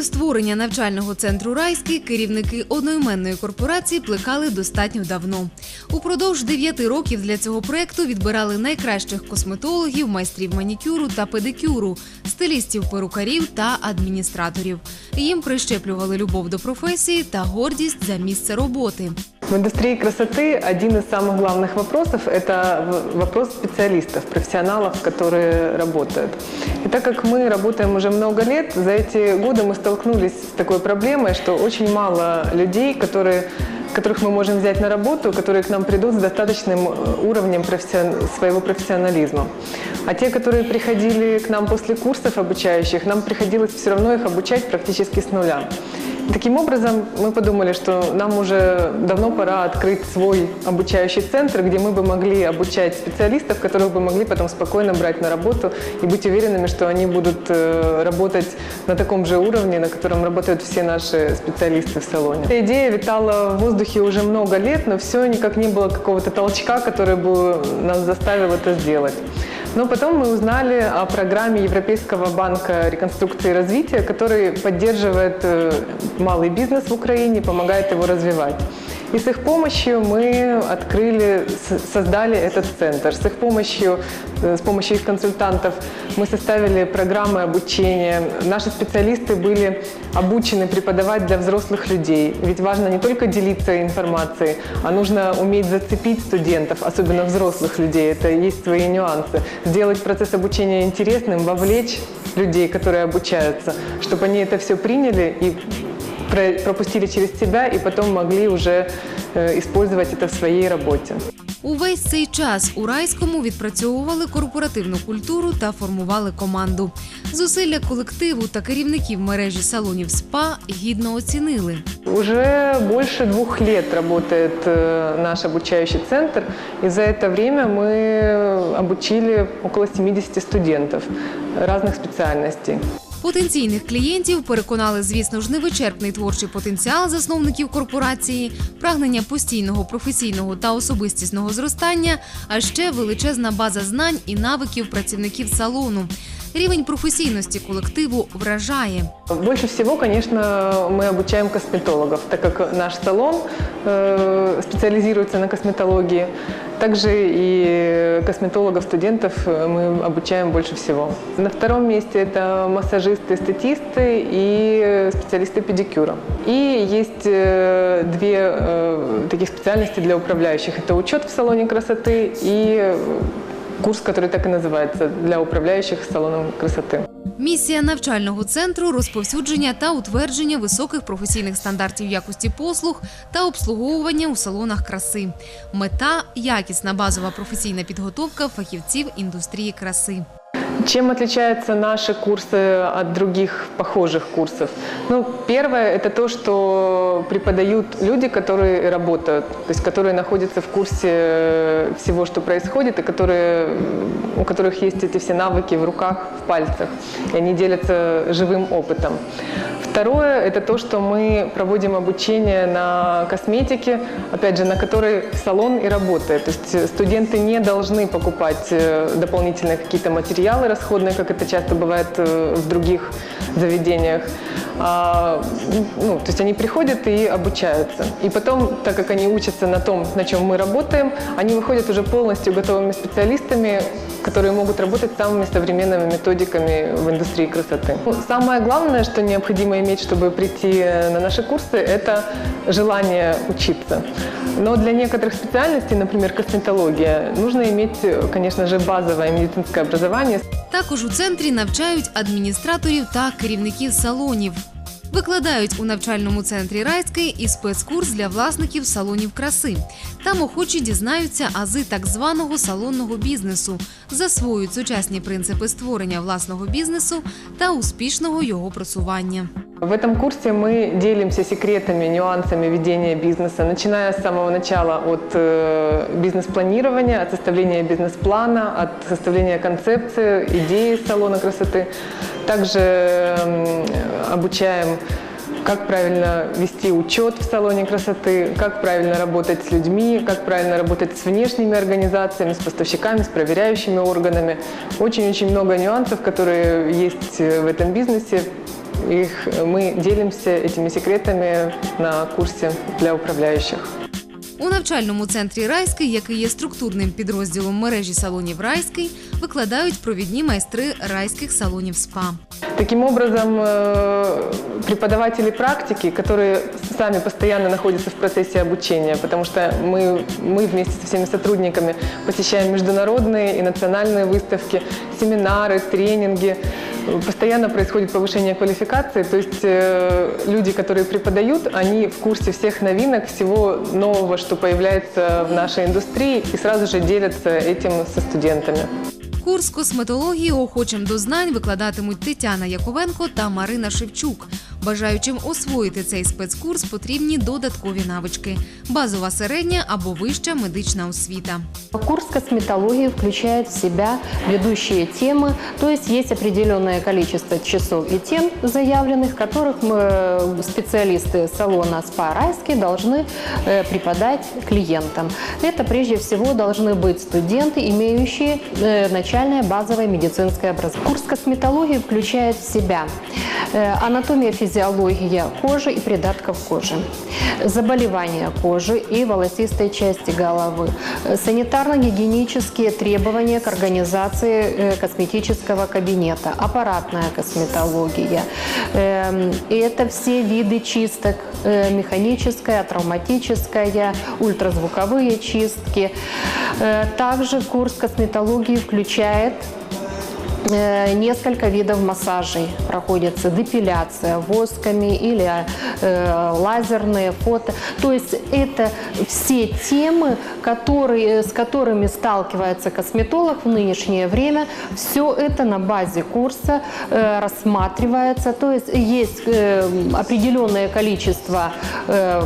Ідею створення навчального центру Райський керівники одноіменної корпорації плекали достатньо давно. Упродовж дев'яти років для цього проекту відбирали найкращих косметологів, майстрів манікюру та педикюру, стилістів перукарів та адміністраторів. Їм прищеплювали любов до професії та гордість за місце роботи. В индустрии красоты один из самых главных вопросов – это вопрос специалистов, профессионалов, которые работают. И так как мы работаем уже много лет, за эти годы мы столкнулись с такой проблемой, что очень мало людей, которые которых мы можем взять на работу, которые к нам придут с достаточным э, уровнем профессион- своего профессионализма. А те, которые приходили к нам после курсов обучающих, нам приходилось все равно их обучать практически с нуля. Таким образом, мы подумали, что нам уже давно пора открыть свой обучающий центр, где мы бы могли обучать специалистов, которых бы могли потом спокойно брать на работу и быть уверенными, что они будут э, работать на таком же уровне, на котором работают все наши специалисты в салоне. Эта идея витала в воздухе уже много лет, но все никак не было какого-то толчка, который бы нас заставил это сделать. Но потом мы узнали о программе Европейского банка реконструкции и развития, который поддерживает э, малый бизнес в Украине, помогает его развивать. И с их помощью мы открыли, создали этот центр. С их помощью, э, с помощью их консультантов мы составили программы обучения. Наши специалисты были обучены преподавать для взрослых людей. Ведь важно не только делиться информацией, а нужно уметь зацепить студентов, особенно взрослых людей. Это есть свои нюансы. Сделать процесс обучения интересным, вовлечь людей, которые обучаются, чтобы они это все приняли и пропустили через себя и потом могли уже э, использовать это в своей работе. Увесь цей час у райському відпрацьовували корпоративну культуру та формували команду. Зусилля колективу та керівників мережі салонів СПА гідно оцінили. Уже больше двух лет работает э, наш обучающий центр, и за это время мы обучили около 70 студентов разных специальностей. Потенційних клієнтів переконали, звісно ж, невичерпний творчий потенціал засновників корпорації, прагнення постійного професійного та особистісного зростання, а ще величезна база знань і навиків працівників салону. Рівень професійності колективу вражає. Больше всего, конечно, мы обучаем косметологов, так как наш салон э, специализируется на косметологии. Также и косметологов-студентов мы обучаем больше всего. На втором месте это массажисты, эстетисты и специалисты педикюра. И есть э, две э, таких специальности для управляющих. Это учет в салоне красоты и э, курс, который так и называется, для управляющих салоном красоты. Місія навчального центру розповсюдження та утвердження високих професійних стандартів якості послуг та обслуговування у салонах краси. Мета якісна базова професійна підготовка фахівців індустрії краси. Чем отличаются наши курсы от других похожих курсов? Ну, первое – это то, что преподают люди, которые работают, то есть которые находятся в курсе э, всего, что происходит, и которые, у которых есть эти все навыки в руках, в пальцах, и они делятся живым опытом. Второе – это то, что мы проводим обучение на косметике, опять же, на которой салон и работает. То есть э, студенты не должны покупать э, дополнительные какие-то материалы расходные, как это часто бывает э, в других заведениях. А, ну, то есть они приходят и обучаются. И потом, так как они учатся на том, на чем мы работаем, они выходят уже полностью готовыми специалистами, которые могут работать самыми современными методиками в индустрии красоты. Ну, Самое главное, что необходимо иметь, чтобы прийти на наши курсы, это желание учиться. Но для некоторых специальностей, например, косметология, нужно иметь, конечно же, базовое медицинское образование. Також у центрі навчають адміністраторів та керівників салонів. Викладають у навчальному центрі Райський і спецкурс для власників салонів краси. Там охочі дізнаються ази так званого салонного бізнесу, засвоюють сучасні принципи створення власного бізнесу та успішного його просування. В этом курсе мы делимся секретами, нюансами ведения бизнеса, начиная с самого начала от э, бизнес-планирования, от составления бизнес-плана, от составления концепции, идеи салона красоты. Также м, обучаем как правильно вести учет в салоне красоты, как правильно работать с людьми, как правильно работать с внешними организациями, с поставщиками, с проверяющими органами. Очень-очень много нюансов, которые есть э, в этом бизнесе, их, мы делимся этими секретами на курсе для управляющих. У навчальному центрі Райський, який є структурним підрозділом мережі салонів Райський, викладають провідні майстри райських салонів СПА. Таким образом, э, преподаватели практики, которые сами постоянно находятся в процессе обучения, потому что мы, мы вместе со всеми сотрудниками посещаем международные и национальные выставки, семинары, тренинги, постоянно происходит повышение квалификации, то есть э, люди, которые преподают, они в курсе всех новинок, всего нового, что появляется в нашей индустрии, и сразу же делятся этим со студентами. Курс косметології охочим до знань викладатимуть Тетяна Яковенко та Марина Шевчук. Бажаючим освоїти цей спецкурс потрібні додаткові навички: базова середня або вища медична освіта. Курс косметологии включает в себя ведущие темы, то есть есть определенное количество часов и тем заявленных, которых мы, э, специалисты салона «Спа Райский» должны э, преподать клиентам. Это прежде всего должны быть студенты, имеющие э, начальное базовое медицинское образование. Курс косметологии включает в себя э, анатомия, физиология кожи и придатков кожи, заболевания кожи и волосистой части головы, санитарно-гигиенические требования к организации э, косметического кабинета, аппаратная косметология. Эм, И это все виды чисток, э, механическая, травматическая, ультразвуковые чистки. Э, Также курс косметологии включает несколько видов массажей проходится, депиляция восками или э, лазерные фото. То есть это все темы, которые, с которыми сталкивается косметолог в нынешнее время. Все это на базе курса э, рассматривается. То есть есть э, определенное количество э,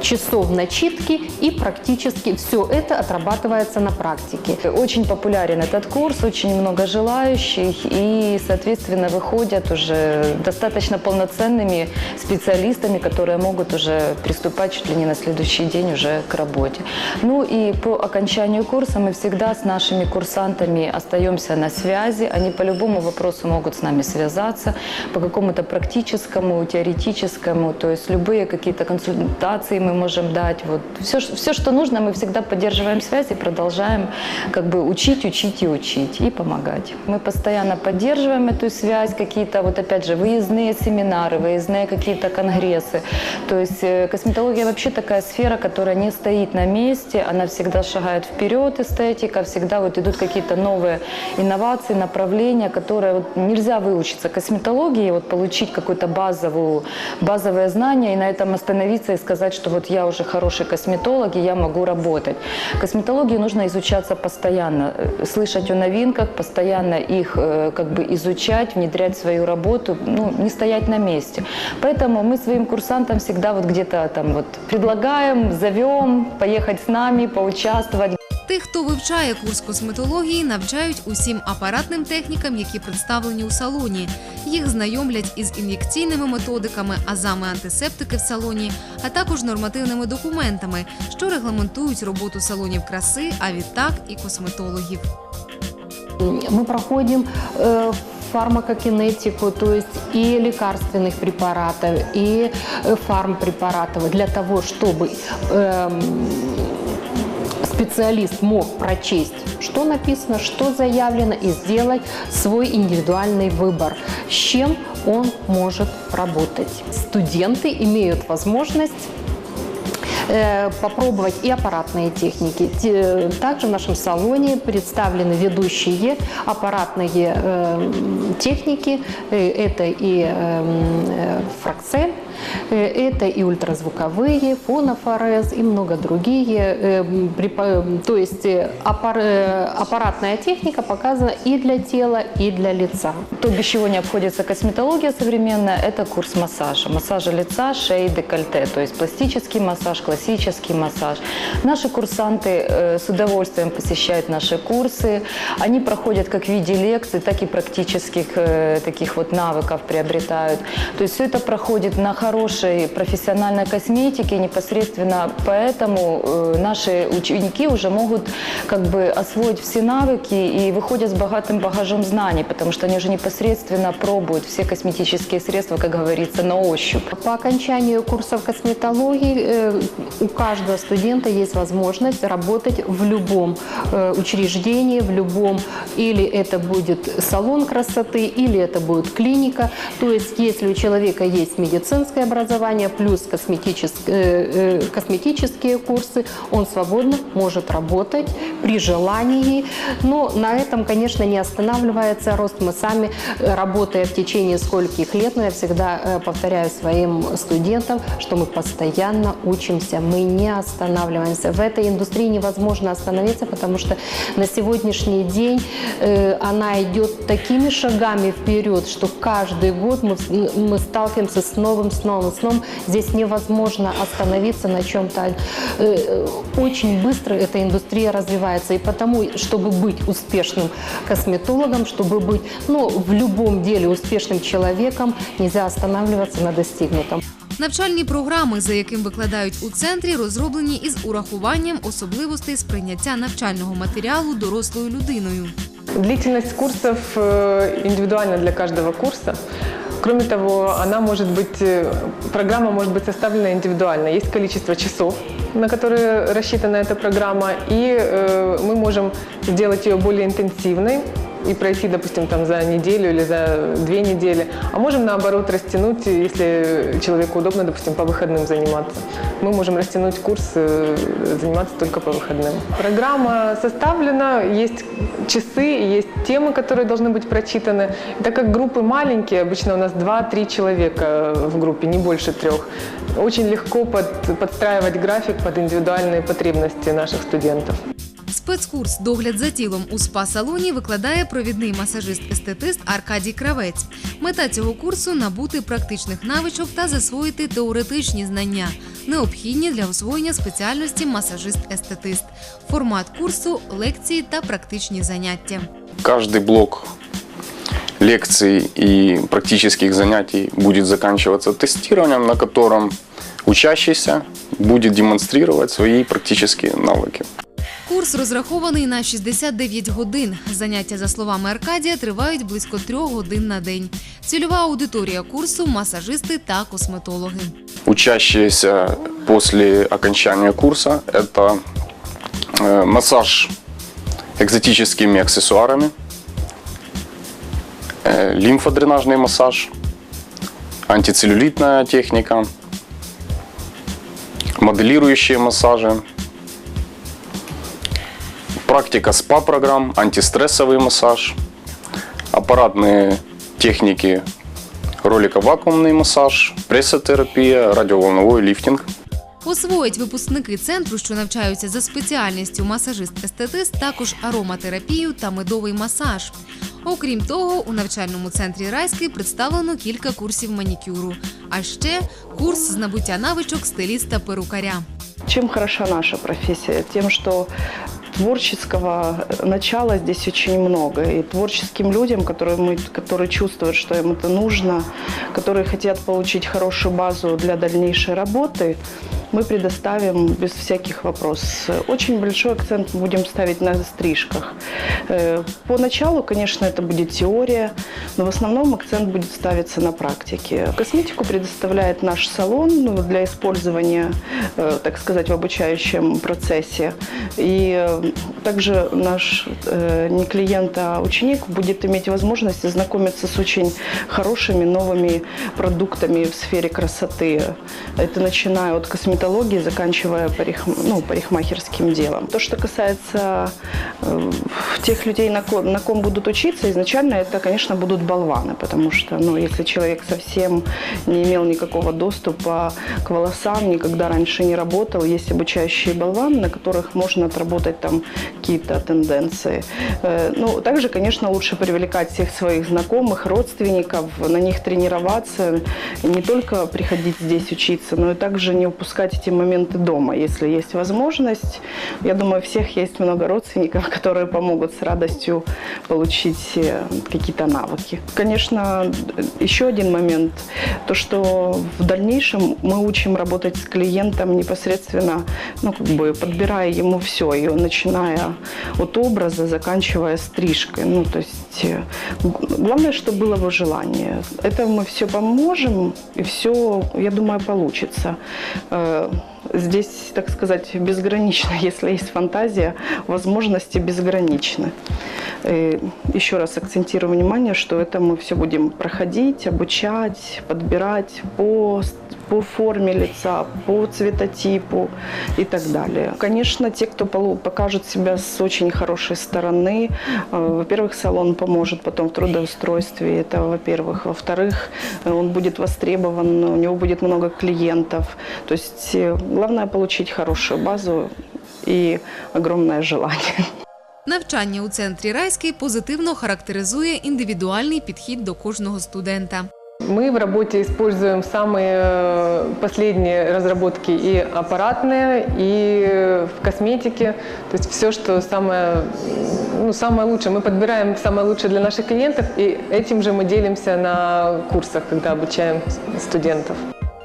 часов начитки и практически все это отрабатывается на практике. Очень популярен этот курс, очень много желающих, и, соответственно, выходят уже достаточно полноценными специалистами, которые могут уже приступать чуть ли не на следующий день уже к работе. Ну и по окончанию курса мы всегда с нашими курсантами остаемся на связи, они по любому вопросу могут с нами связаться, по какому-то практическому, теоретическому, то есть любые какие-то консультации мы можем дать. Вот все, все, что нужно, мы всегда поддерживаем связь и продолжаем как бы учить, учить и учить и помогать. Мы постоянно поддерживаем эту связь, какие-то вот опять же выездные семинары, выездные какие-то конгрессы. То есть э, косметология вообще такая сфера, которая не стоит на месте, она всегда шагает вперед, эстетика, всегда вот идут какие-то новые инновации, направления, которые вот нельзя выучиться косметологии, вот получить какую-то базовую, базовое знание и на этом остановиться и сказать, что вот я уже хороший косметолог и я могу работать. Косметологии нужно изучаться постоянно, э, слышать о новинках, постоянно их э, как бы изучать, внедрять в свою работу, ну, не стоять на месте. Поэтому мы своим курсантам всегда вот где-то там вот предлагаем, зовем поехать с нами, поучаствовать. Тих, хто вивчає курс косметології, навчають усім апаратним технікам, які представлені у салоні. Їх знайомлять із ін'єкційними методиками, азами антисептики в салоні, а також нормативними документами, що регламентують роботу салонів краси, а відтак і косметологів. Мы проходим э, фармакокинетику, то есть и лекарственных препаратов, и э, фармпрепаратов для того, чтобы эм, специалист мог прочесть, что написано, что заявлено, и сделать свой индивидуальный выбор, с чем он может работать. Студенты имеют возможность попробовать и аппаратные техники. Те- Также в нашем салоне представлены ведущие аппаратные э, техники. Э, Это и э, э, э, это и ультразвуковые, фонофорез и много другие. Э, То есть э, аппар- э, аппаратная техника показана и для тела, и для лица. То, без чего не обходится косметология современная, это курс массажа. Массажа лица, шеи, декольте. То есть пластический массаж, классический массаж. Наши курсанты э, с удовольствием посещают наши курсы. Они проходят как в виде лекций, так и практических э, таких вот навыков приобретают. То есть все это проходит на хорошем хорошей профессиональной косметики, непосредственно поэтому э, наши ученики уже могут как бы освоить все навыки и выходят с богатым багажом знаний, потому что они уже непосредственно пробуют все косметические средства, как говорится, на ощупь. По окончанию курсов косметологии э, у каждого студента есть возможность работать в любом э, учреждении, в любом, или это будет салон красоты, или это будет клиника. То есть, если у человека есть медицинское образование плюс косметические, э, э, косметические курсы, он свободно может работать при желании. Но на этом, конечно, не останавливается рост. Мы сами, э, работая в течение скольких лет, но я всегда повторяю своим студентам, что мы постоянно учимся, мы не останавливаемся. В этой индустрии невозможно остановиться, потому что на сегодняшний день она идет такими шагами вперед, что каждый год мы, мы сталкиваемся с новым, с новым, с новым. Здесь невозможно остановиться на чем-то. Э, э, очень быстро эта индустрия развивается, и потому, чтобы быть успешным косметологом, чтобы быть ну, в любом деле успешным человеком, нельзя останавливаться на достигнутом. Навчальні програми, за яким викладають у центрі, розроблені із урахуванням особливостей сприйняття навчального матеріалу дорослою людиною. Длительность курсов э, индивидуальна для каждого курса. Кроме того, она может быть, э, программа может быть составлена индивидуально. Есть количество часов, на которые рассчитана эта программа, и э, мы можем сделать ее более интенсивной и пройти, допустим, там за неделю или за две недели. А можем, наоборот, растянуть, если человеку удобно, допустим, по выходным заниматься. Мы можем растянуть курс, э, заниматься только по выходным. Программа составлена, есть часы, есть темы, которые должны быть прочитаны. Так как группы маленькие, обычно у нас 2-3 человека в группе, не больше трех, очень легко под- подстраивать график под индивидуальные потребности наших студентов. Спецкурс Догляд за тілом у спа-салоні викладає провідний масажист-естетист Аркадій Кравець. Мета цього курсу набути практичних навичок та засвоїти теоретичні знання, необхідні для освоєння спеціальності масажист-естетист. Формат курсу лекції та практичні заняття. Каждый блок лекций и практических занятий будет заканчиваться тестированием, на котором учащийся будет демонстрировать свои практические навыки. Курс розрахований на 69 годин. Заняття, за словами Аркадія, тривають близько трьох годин на день. Цільова аудиторія курсу масажисти та косметологи. Учащиеся после окончания курса – это э, массаж экзотическими аксессуарами, э, лимфодренажный массаж, антицеллюлитная техника, моделирующие массажи, практика СПА-программ, антистрессовый массаж, аппаратные техники роликовакуумный массаж, прессотерапия, радиоволновой лифтинг. Освоїть випускники центру, що навчаються за спеціальністю масажист-естетист, також ароматерапію та медовий масаж. Окрім того, у навчальному центрі Райський представлено кілька курсів манікюру, а ще курс з набуття навичок стиліста-перукаря. Чем хороша наша профессия? Тем, что творческого начала здесь очень много. И творческим людям, которые, мы, которые чувствуют, что им это нужно, которые хотят получить хорошую базу для дальнейшей работы, мы предоставим без всяких вопросов. Очень большой акцент будем ставить на стрижках. Э, Поначалу, конечно, это будет теория, но в основном акцент будет ставиться на практике. Косметику предоставляет наш салон ну, для использования, э, так сказать, в обучающем процессе. И э, также наш не клиент, а ученик будет иметь возможность ознакомиться с очень хорошими новыми продуктами в сфере красоты. Это начиная от косметологии, заканчивая парих, ну, парикмахерским делом. То, что касается э, тех людей, на ком, на ком будут учиться, изначально это, конечно, будут болваны, потому что, ну, если человек совсем не имел никакого доступа к волосам, никогда раньше не работал, есть обучающие болваны, на которых можно отработать там какие-то тенденции. Э, Ну, также, конечно, лучше привлекать всех своих знакомых, родственников, на них тренироваться, не только приходить здесь учиться, но и также не упускать соблюдать эти моменты дома, если есть возможность. Я думаю, у всех есть много родственников, которые помогут с радостью получить э, какие-то навыки. Конечно, еще один момент, то, что в дальнейшем мы учим работать с клиентом непосредственно, ну, как бы подбирая ему все, и начиная от образа, заканчивая стрижкой. Ну, то есть э, главное, чтобы было его желание. Это мы все поможем, и все, я думаю, получится. Э, Здесь, так сказать, безгранично, если есть фантазия, возможности безграничны. Э, Еще раз акцентирую внимание, что это мы все будем проходить, обучать, подбирать по, по форме лица, по цветотипу и так далее. Конечно, те, кто покажет себя с очень хорошей стороны, э, во-первых, салон поможет потом в трудоустройстве, это во-первых. Во-вторых, э, он будет востребован, у него будет много клиентов. То есть э, главное получить хорошую базу и огромное желание. Навчання у центрі Райський позитивно характеризує індивідуальний підхід до кожного студента. Мы в работе используем самые э, последние разработки и аппаратные, и в косметике. То есть все, что самое, ну, самое лучшее. Мы подбираем самое лучшее для наших клиентов, и этим же мы делимся на курсах, когда обучаем студентов.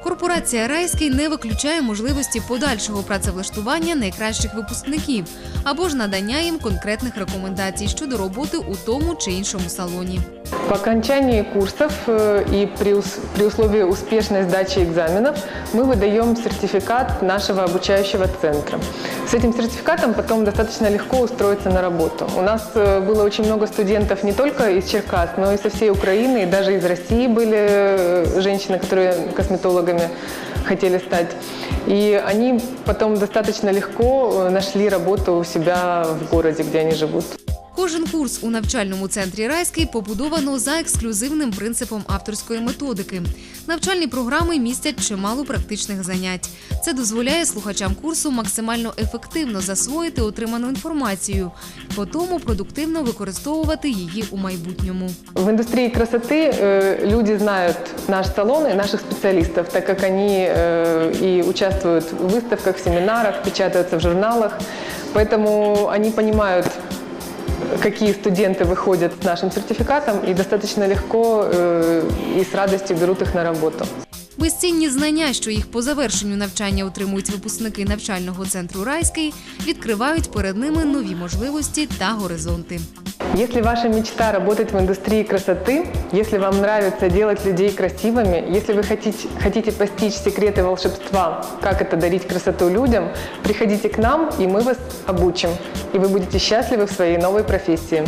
Корпорація Райський не виключає можливості подальшого працевлаштування найкращих випускників або ж надання їм конкретних рекомендацій щодо роботи у тому чи іншому салоні. По окончании курсов э, и при, ус- при условии успешной сдачи экзаменов мы выдаем сертификат нашего обучающего центра. С этим сертификатом потом достаточно легко устроиться на работу. У нас э, было очень много студентов не только из Черкас, но и со всей Украины, и даже из России были э, женщины, которые косметологами хотели стать. И они потом достаточно легко э, нашли работу у себя в городе, где они живут. Кожен курс у навчальному центрі Райський побудовано за ексклюзивним принципом авторської методики. Навчальні програми містять чимало практичних занять. Це дозволяє слухачам курсу максимально ефективно засвоїти отриману інформацію, по тому продуктивно використовувати її у майбутньому. В индустрии красоты э, люди знают наш салон и наших специалистов, так как они э, и участвуют в выставках, в семинарах, печатаются в журналах. Поэтому они понимают, какие студенты выходят с нашим сертификатом и достаточно легко э, и с радостью берут их на работу. Безцінні знання, що їх по завершенню навчання отримують випускники навчального центру Райський, відкривають перед ними нові можливості та горизонти. Если ваша мечта работать в индустрии красоты, если вам нравится делать людей красивыми, если вы хотите, хотите постичь секреты волшебства, как это дарить красоту людям, приходите к нам, и мы вас обучим, и вы будете счастливы в своей новой профессии.